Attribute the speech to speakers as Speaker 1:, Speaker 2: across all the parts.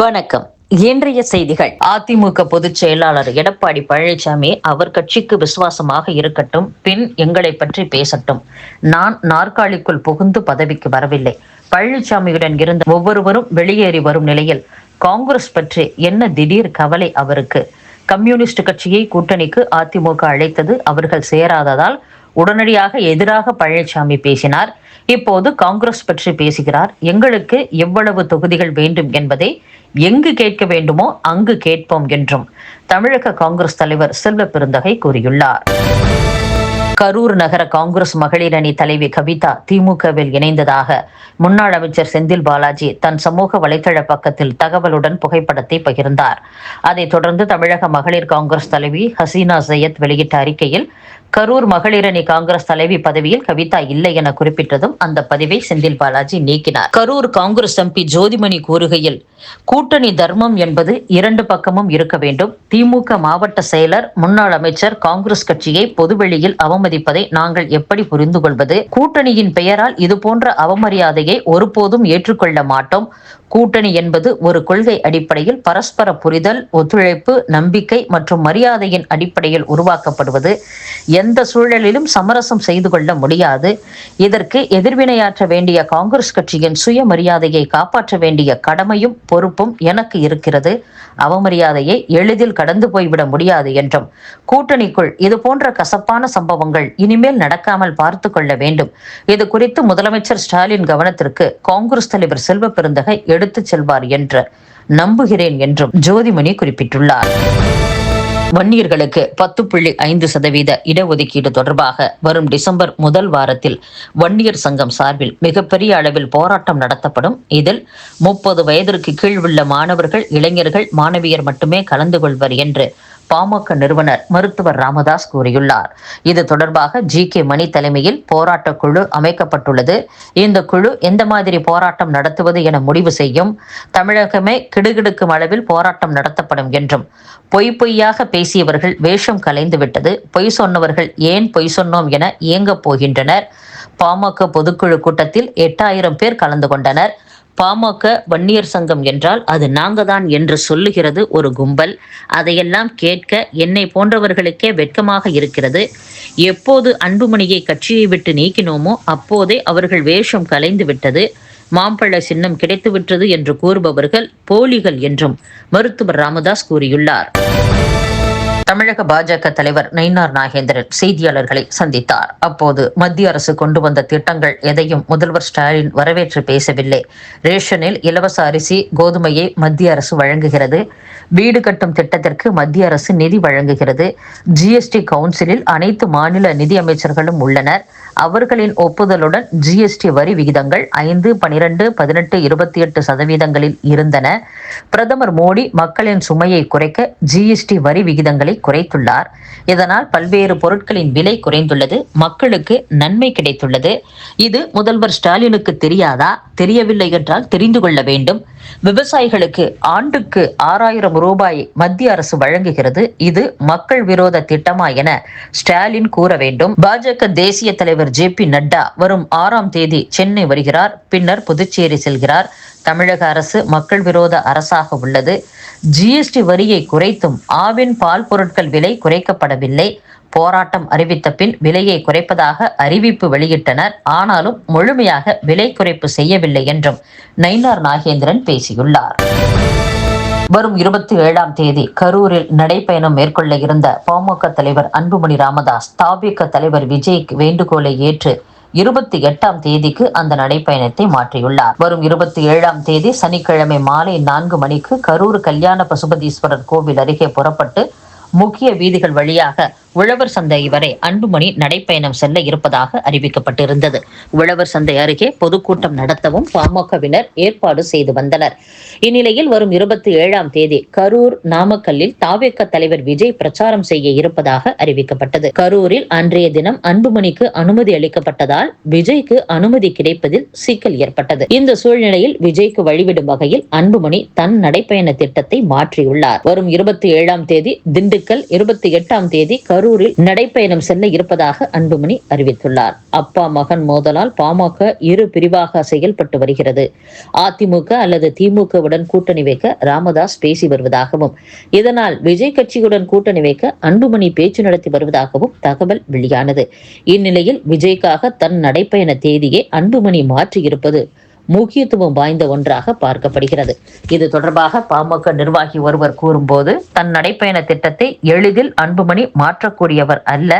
Speaker 1: வணக்கம். இன்றைய செய்திகள். அதிமுக பொதுச் செயலாளர் எடப்பாடி பழனிசாமி அவர் கட்சிக்கு விசுவாசமாக இருக்கட்டும் பின் எங்களை பற்றி பேசட்டும். நான் நாற்காலிக்குள் புகுந்து பதவிக்கு வரவில்லை. பழனிசாமியுடன் இருந்த ஒவ்வொருவரும் வெளியேறி வரும் நிலையில் காங்கிரஸ் பற்றி என்ன திடீர் கவலை அவருக்கு? கம்யூனிஸ்ட் கட்சியை கூட்டணிக்கு அதிமுக அழைத்தது அவர்கள் சேராததால் உடனடியாக எதிராக பழனிசாமி பேசினார். இப்போது காங்கிரஸ் பற்றி பேசுகிறார். எங்களுக்கு எவ்வளவு தொகுதிகள் வேண்டும் என்பதை எங்கு கேட்க வேண்டுமோ அங்கு கேட்போம் என்றும் தமிழக காங்கிரஸ் தலைவர் செல்வ பெருந்தகை கூறியுள்ளார். கரூர் நகர காங்கிரஸ் மகளிர் அணி தலைவி கவிதா திமுகவில் இணைந்ததாக முன்னாள் அமைச்சர் செந்தில் பாலாஜி தன் சமூக வலைதள பக்கத்தில் தகவலுடன் புகைப்படத்தை பகிர்ந்தார். அதைத் தொடர்ந்து தமிழக மகளிர் காங்கிரஸ் தலைவி ஹசீனா சையத் வெளியிட்ட அறிக்கையில் கரூர் மகளிரணி காங்கிரஸ் தலைவி பதவியில் கவிதா இல்லை என குறிப்பிட்டதும் அந்த பதிவை செந்தில் பாலாஜி நீக்கினார். கரூர் காங்கிரஸ் எம்பி ஜோதிமணி கூறுகையில் கூட்டணி தர்மம் என்பது இரண்டு பக்கமும் இருக்க வேண்டும். திமுக மாவட்ட செயலர் முன்னாள் அமைச்சர் காங்கிரஸ் கட்சியை பொதுவெளியில் அவமதிப்பதை நாங்கள் எப்படி புரிந்து கொள்வது? கூட்டணியின் பெயரால் இதுபோன்ற அவமரியாதையை ஒருபோதும் ஏற்றுக்கொள்ள மாட்டோம். கூட்டணி என்பது ஒரு கொள்கை அடிப்படையில் பரஸ்பர புரிதல் ஒத்துழைப்பு நம்பிக்கை மற்றும் மரியாதையின் அடிப்படையில் உருவாக்கப்படுவது. எந்த சூழலிலும் சமரசம் செய்து கொள்ள முடியாது. இதற்கு எதிர்வினையாற்ற வேண்டிய காங்கிரஸ் கட்சியின் சுயமரியாதையை காப்பாற்ற வேண்டிய கடமையும் பொறுப்பும் எனக்கு இருக்கிறது. அவமரியாதையை எளிதில் கடந்து போய்விட முடியாது என்றும். கூட்டணிக்குள் இது போன்ற கசப்பான சம்பவங்கள் இனிமேல் நடக்காமல் பார்த்து கொள்ள வேண்டும். இது குறித்து முதலமைச்சர் ஸ்டாலின் கவனத்திற்கு காங்கிரஸ் தலைவர் செல்வ பெருந்தகை எடுத்துச் செல்வார் என்று நம்புகிறேன் என்றும் ஜோதிமணி குறிப்பிட்டுள்ளார். வன்னியர்களுக்கு பத்து புள்ளி ஐந்து சதவீத இடஒதுக்கீடு தொடர்பாக வரும் டிசம்பர் முதல் வாரத்தில் வன்னியர் சங்கம் சார்பில் மிகப்பெரிய அளவில் போராட்டம் நடத்தப்படும். இதில் முப்பது வயதிற்கு கீழ் உள்ள மாணவர்கள் இளைஞர்கள் மாணவியர் மட்டுமே கலந்து கொள்வர் என்று பாமக நிறுவனர் மருத்துவர் ராமதாஸ் கூறியுள்ளார். இது தொடர்பாக ஜி கே மணி தலைமையில் போராட்ட குழு அமைக்கப்பட்டுள்ளது. இந்த குழு எந்த மாதிரி போராட்டம் நடத்துவது என முடிவு செய்யும். தமிழகமே கிடுகிடுக்கும் அளவில் போராட்டம் நடத்தப்படும் என்றும். பொய் பொய்யாக பேசியவர்கள் வேஷம் கலைந்து விட்டது. பொய் சொன்னவர்கள் ஏன் பொய் சொன்னோம் என இயங்கப் போகின்றனர். பாமக பொதுக்குழு கூட்டத்தில் எட்டாயிரம் பேர் கலந்து கொண்டனர். பாமக வன்னியர் சங்கம் என்றால் அது நாங்க தான் என்று சொல்லுகிறது ஒரு கும்பல். அதையெல்லாம் கேட்க என்னை போன்றவர்களுக்கே வெட்கமாக இருக்கிறது. எப்போது அன்புமணியை கட்சியை விட்டு நீக்கினோமோ அப்போதே அவர்கள் வேஷம் கலைந்து விட்டது. மாம்பழ சின்னம் கிடைத்துவிட்டது என்று கூறுபவர்கள் போலிகள் என்றும் மருத்துவர் ராமதாஸ் கூறியுள்ளார். தமிழக பாஜக தலைவர் நயினார் நாகேந்திரன் செய்தியாளர்களை சந்தித்தார். அப்போது மத்திய அரசு கொண்டு வந்த திட்டங்கள் எதையும் முதல்வர் ஸ்டாலின் வரவேற்று பேசவில்லை. ரேஷனில் இலவச அரிசி கோதுமையை மத்திய அரசு வழங்குகிறது. வீடு கட்டும் திட்டத்திற்கு மத்திய அரசு நிதி வழங்குகிறது. ஜிஎஸ்டி கவுன்சிலில் அனைத்து மாநில நிதி அமைச்சர்களும் உள்ளனர். அவர்களின் ஒப்புதலுடன் ஜிஎஸ்டி வரி விகிதங்கள் ஐந்து பனிரெண்டு பதினெட்டு இருபத்தி எட்டு சதவீதங்களில் இருந்தன. பிரதமர் மோடி மக்களின் சுமையை குறைக்க ஜிஎஸ்டி வரி விகிதங்களை குறைத்துள்ளார். இதனால் பல்வேறு பொருட்களின் விலை குறைந்துள்ளது மக்களுக்கு நன்மை கிடைத்துள்ளது. இது முதல்வர் ஸ்டாலினுக்கு தெரியாதா? தெரியவில்லை என்றால் தெரிந்து கொள்ள வேண்டும். விவசாயிகளுக்கு ஆண்டுக்கு ஆறாயிரம் ரூபாய் மத்திய அரசு வழங்குகிறது. இது மக்கள் விரோத திட்டமா என ஸ்டாலின் கூற வேண்டும். பாஜக தேசிய தலைவர் ஜே பி நட்டா வரும் ஆறாம் தேதி சென்னை வருகிறார். பின்னர் புதுச்சேரி செல்கிறார். தமிழக அரசு மக்கள் விரோத அரசாக உள்ளது. ஜிஎஸ்டி வரியை குறைத்தும் ஆவின் பால் பொருட்கள் விலை குறைக்கப்படவில்லை. போராட்டம் அறிவித்த பின் விலையை குறைப்பதாக அறிவிப்பு வெளியிட்டனர். ஆனாலும் முழுமையாக விலை குறைப்பு செய்யவில்லை என்றும் நயினார் நாகேந்திரன் பேசியுள்ளார். வரும் இருபத்தி ஏழாம் தேதி கரூரில் நடைப்பயணம் மேற்கொள்ள இருந்த பாமக தலைவர் அன்புமணி ராமதாஸ் தாபிக தலைவர் விஜய் வேண்டுகோளை ஏற்று இருபத்தி எட்டாம் தேதிக்கு அந்த நடைப்பயணத்தை மாற்றியுள்ளார். வரும் இருபத்தி ஏழாம் தேதி சனிக்கிழமை மாலை நான்கு மணிக்கு கரூர் கல்யாண பசுபதீஸ்வரர் கோவில் அருகே புறப்பட்டு முக்கிய வீதிகள் வழியாக உழவர் சந்தை வரை அன்புமணி நடைப்பயணம் செல்ல இருப்பதாக அறிவிக்கப்பட்டிருந்தது. உழவர் சந்தை அருகே பொதுக்கூட்டம் நடத்தவும் பாமகவினர் ஏற்பாடு செய்து வந்தனர். இந்நிலையில் வரும் இருபத்தி ஏழாம் தேதி கரூர் நாமக்கல்லில் தாவேக்க தலைவர் விஜய் பிரச்சாரம் செய்ய இருப்பதாக அறிவிக்கப்பட்டது. கரூரில் அன்றைய தினம் அன்புமணிக்கு அனுமதி அளிக்கப்பட்டதால் விஜய்க்கு அனுமதி கிடைப்பதில் சிக்கல் ஏற்பட்டது. இந்த சூழ்நிலையில் விஜய்க்கு வழிவிடும் வகையில் அன்புமணி தன் நடைப்பயண திட்டத்தை மாற்றியுள்ளார். வரும் இருபத்தி ஏழாம் தேதி திண்டுக்கல் இருபத்தி எட்டாம் தேதி கரூர் கரூரில் நடைப்பயணம் செல்ல இருப்பதாக அன்புமணி அறிவித்துள்ளார். அப்பா மகன் மோதலால் பாமக இரு பிரிவாக செயல்பட்டு வருகிறது. அதிமுக அல்லது திமுகவுடன் கூட்டணி வைக்க ராமதாஸ் பேசி வருவதாகவும் இதனால் விஜய் கட்சியுடன் கூட்டணி வைக்க அன்புமணி பேச்சு நடத்தி வருவதாகவும் தகவல் வெளியானது. இந்நிலையில் விஜய்க்காக தன் நடைப்பயண தேதியை அன்புமணி மாற்றியிருப்பது முக்கியத்துவம் வாய்ந்த ஒன்றாக பார்க்கப்படுகிறது. இது தொடர்பாக பாமக நிர்வாகி ஒருவர் கூறும்போது தன் நடைப்பயண திட்டத்தை எளிதில் அன்புமணி மாற்றக்கூடியவர் அல்ல.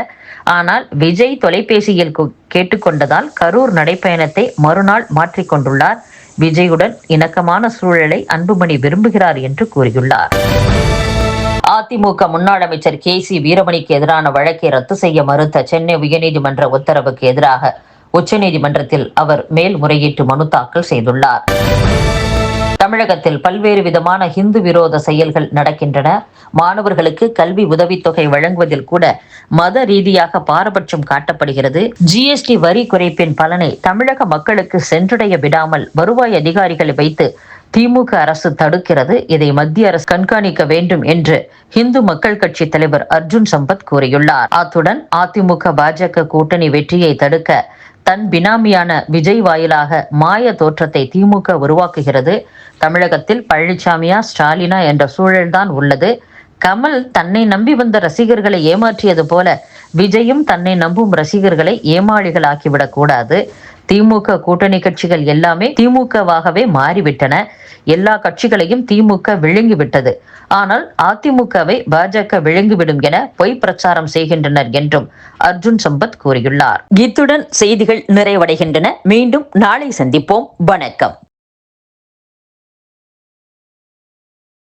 Speaker 1: ஆனால் விஜய் தொலைபேசியில் கேட்டுக்கொண்டதால் கரூர் நடைப்பயணத்தை மறுநாள் மாற்றிக்கொண்டுள்ளார் விஜயுடன் இணக்கமான சூழலை அன்புமணி விரும்புகிறார் என்று கூறியுள்ளார். அதிமுக முன்னாள் அமைச்சர் கே சி வீரமணிக்கு எதிரான வழக்கை ரத்து செய்ய மறுத்த சென்னை உயர்நீதிமன்ற உத்தரவுக்கு எதிராக உச்சநீதிமன்றத்தில் அவர் மேல்முறையீட்டு மனு தாக்கல் செய்துள்ளார். தமிழகத்தில் பல்வேறு விதமான ஹிந்து விரோத செயல்கள் நடக்கின்றன. மாணவர்களுக்கு கல்வி உதவித்தொகை வழங்குவதில் கூட மத ரீதியாக பாரபட்சம் காட்டப்படுகிறது. ஜிஎஸ்டி வரி குறைப்பின் பலனை தமிழக மக்களுக்கு சென்றடைய விடாமல் வருவாய் அதிகாரிகளை வைத்து திமுக அரசு தடுக்கிறது இதை மத்திய அரசு கண்காணிக்க வேண்டும் என்று இந்து மக்கள் கட்சி தலைவர் அர்ஜுன் சம்பத் கூறியுள்ளார். அத்துடன் அதிமுக பாஜக கூட்டணி வெற்றியை தடுக்க தன் பினாமியான விஜய் வாயிலாக மாய தோற்றத்தை திமுக உருவாக்குகிறது. தமிழகத்தில் பழனிசாமியா ஸ்டாலினா என்ற சூழல்தான் உள்ளது. கமல் தன்னை நம்பி வந்த ரசிகர்களை ஏமாற்றியது போல விஜயும் தன்னை நம்பும் ரசிகர்களை ஏமாளிகளாக்கிவிடக் கூடாது. திமுக கூட்டணி கட்சிகள் எல்லாமே திமுகவாகவே மாறிவிட்டன. எல்லா கட்சிகளையும் திமுக விழுங்கிவிட்டது. ஆனால் அதிமுகவை பாஜக விழுங்கிவிடும் என பொய் பிரச்சாரம் செய்கின்றனர் என்றும் அர்ஜுன் சம்பத் கூறியுள்ளார். இத்துடன் செய்திகள் நிறைவடைகின்றன. மீண்டும் நாளை சந்திப்போம். வணக்கம்.